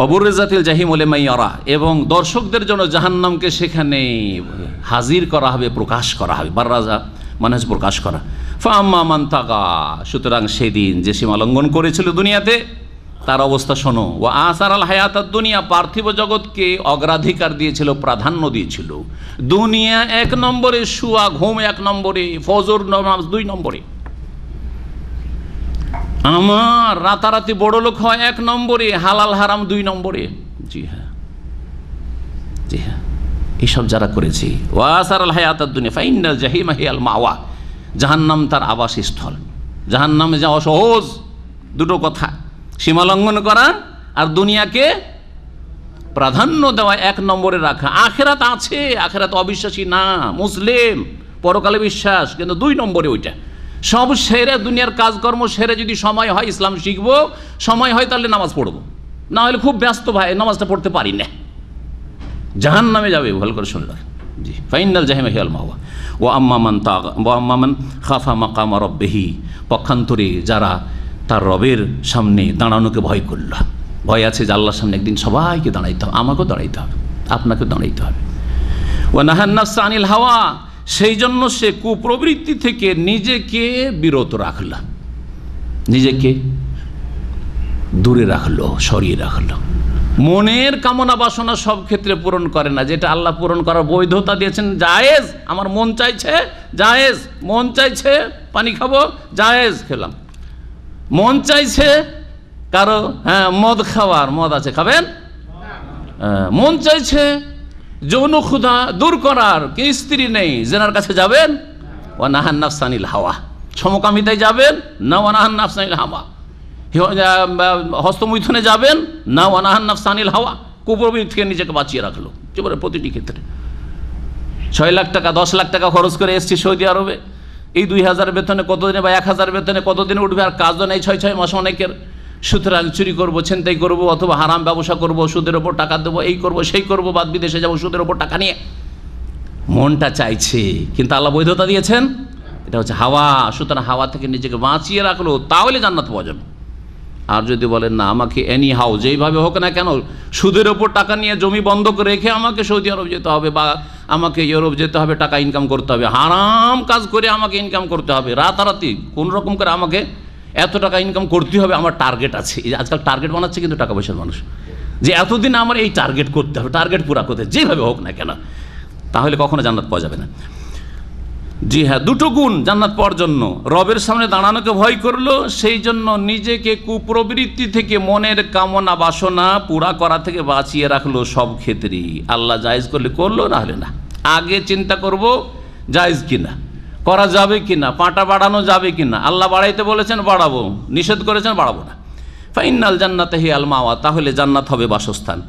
অবরেজাতিল জাহিম ওলে মাইয়ারা এবং দর্শকদের জন্য জাহান্নামকে সেখানে হাজির করা হবে, প্রকাশ করা হবে, বাররাজা মানে হচ্ছে প্রকাশ করা। ফাম্মা মান তাকা সুতরাং সেদিন যে সীমা লঙ্ঘন করেছিল দুনিয়াতে, তার অবস্থা শোনো ও আসার আল হায়াতার দুনিয়া পার্থিব জগৎকে অগ্রাধিকার দিয়েছিল, প্রাধান্য দিয়েছিল। দুনিয়া এক নম্বরে শুয়া ঘুম এক নম্বরে, ফজর নামাজ দুই নম্বরে। আমার রাতারাতি বড় লোক হয় এক নম্বরে, হালাল হারাম দুই নম্বরে। জি হ্যাঁ। জি হ্যাঁ। এইসব যারা করেছে ওয়াসার আল হায়াতার দুনিয়া ফাইনাল জাহিমা হিয়াল মাওয়া। জাহান্নাম তার আবাসস্থল। জাহান্নামে যাওয়া সহজ। দুটো কথা সীমালঙ্ঘন করা আর দুনিয়াকে প্রাধান্য দেওয়া এক নম্বরে রাখা। আখেরাত আছে, আখেরাত অবিশ্বাসী না, মুসলিম, পরকালে বিশ্বাস, কিন্তু দুই নম্বরে ওইটা। সব সেরে দুনিয়ার কাজকর্ম সেরে যদি সময় হয় ইসলাম শিখব। সময় হয় তাহলে নামাজ পড়ব। না হলে খুব ব্যস্ত ভাই, নামাজটা পড়তে পারি না। জাহান নামে যাবে, ভালো করে শুনল জি, ফাইনাল জাহিমা হিয়াল মাওয়া। ও আম্মামান তা ও আম্মামান খাফা মাকামা রব্বেহি। পক্ষান্তরে যারা তার রবের সামনে দাঁড়ানোকে ভয় করল। ভয় আছে যে আল্লাহর সামনে একদিন সবাইকে দাঁড়াইতে হবে, আমাকেও দাঁড়াইতে হবে, আপনাকেও দাঁড়াইতে হবে। ও নাহান্নাফসা আনিল হাওয়া। সেই জন্য সে কুপ্রবৃত্তি থেকে নিজেকে বিরত রাখল। নিজেকে দূরে রাখল সরিয়ে রাখল। মনের কামনা বাসনা সব ক্ষেত্রে পূরণ করে না যেটা আল্লাহ পূরণ করার বৈধতা দিয়েছেন জায়েজ আমার মন চাইছে জায়েজ মন চাইছে পানি খাব জায়েজ খেলাম। মন চাইছে কারও হ্যাঁ মদ খাওয়ার মদ আছে খাবেন? হ্যাঁ, মন চাইছে যৌন ক্ষুধা দূর করার কি স্ত্রী নেই? জেনার কাছে যাবেন? ও নাহান নাফসানিল হাওয়া। সমকামিতায় যাবেন? না ও নাহান হাওয়া। হস্তমৈথুনে যাবেন? না ও নাহান নাফসানিল হাওয়া। কুপ্রবৃত্তি থেকে নিজেকে বাঁচিয়ে রাখল। এবারে প্রতিটি ক্ষেত্রে। ছয় লাখ টাকা, দশ লাখ টাকা খরচ করে এসছি সৌদি আরবে। এই দুই হাজার বেতনে কতদিনে বা এক হাজার বেতনে কতদিনে উঠবে আর কাজও নেই ছয় ছয় মাস অনেকের। সুতরাং চুরি করব, ছিনতাই করব, অথবা হারাম ব্যবসা করব, সুদের ওপর টাকা দেবো, এই করব, সেই করব, বাদ বিদেশে যাব, সুদের ওপর টাকা নিয়ে। মনটা চাইছে, কিন্তু আল্লাহ বৈধতা দিয়েছেন? এটা হচ্ছে হাওয়া, সুতরাং হাওয়া থেকে নিজেকে বাঁচিয়ে রাখল, তাহলে জান্নাত পাওয়া যাবে। আর যদি বলেন, না, আমাকে এনি হাউ যেইভাবে হোক না কেন, সুদের ওপর টাকা নিয়ে জমি বন্ধক রেখে আমাকে সৌদি আরব যেতে হবে বা আমাকে ইউরোপ যেতে হবে, টাকা ইনকাম করতে হবে, হারাম কাজ করে আমাকে ইনকাম করতে হবে, রাতারাতি কোন রকম করে আমাকে এত টাকা ইনকাম করতে হবে, আমার টার্গেট আছে। আজকাল টার্গেট বানাচ্ছে কিন্তু টাকা পয়সার মানুষ। যে এতদিন আমার এই টার্গেট করতে হবে টার্গেট পুরা করতে যেভাবে হোক না কেন, তাহলে কখনো জান্নাত পাওয়া যাবে না। জি হ্যাঁ দুটো গুণ জান্নাত পাওয়ার জন্য। রবের সামনে দাঁড়ানোকে ভয় করল, সেই জন্য নিজেকে কুপ্রবৃত্তি থেকে মনের কামনা, বাসনা পুরা করা থেকে বাঁচিয়ে রাখল সব ক্ষেত্রেই। আল্লাহ জায়েজ করলে করল না হলে না। আগে চিন্তা করব, জায়েজ কিনা। করা যাবে কি না? পাটা বাড়ানো যাবে কি না? আল্লাহ বাড়াইতে বলেছেন, বাড়াবো। নিষেধ করেছেন, বাড়াবো না। ফাইনাল জান্নাত হি আল মাওয়া, তাহলে জান্নাত হবে বাসস্থান।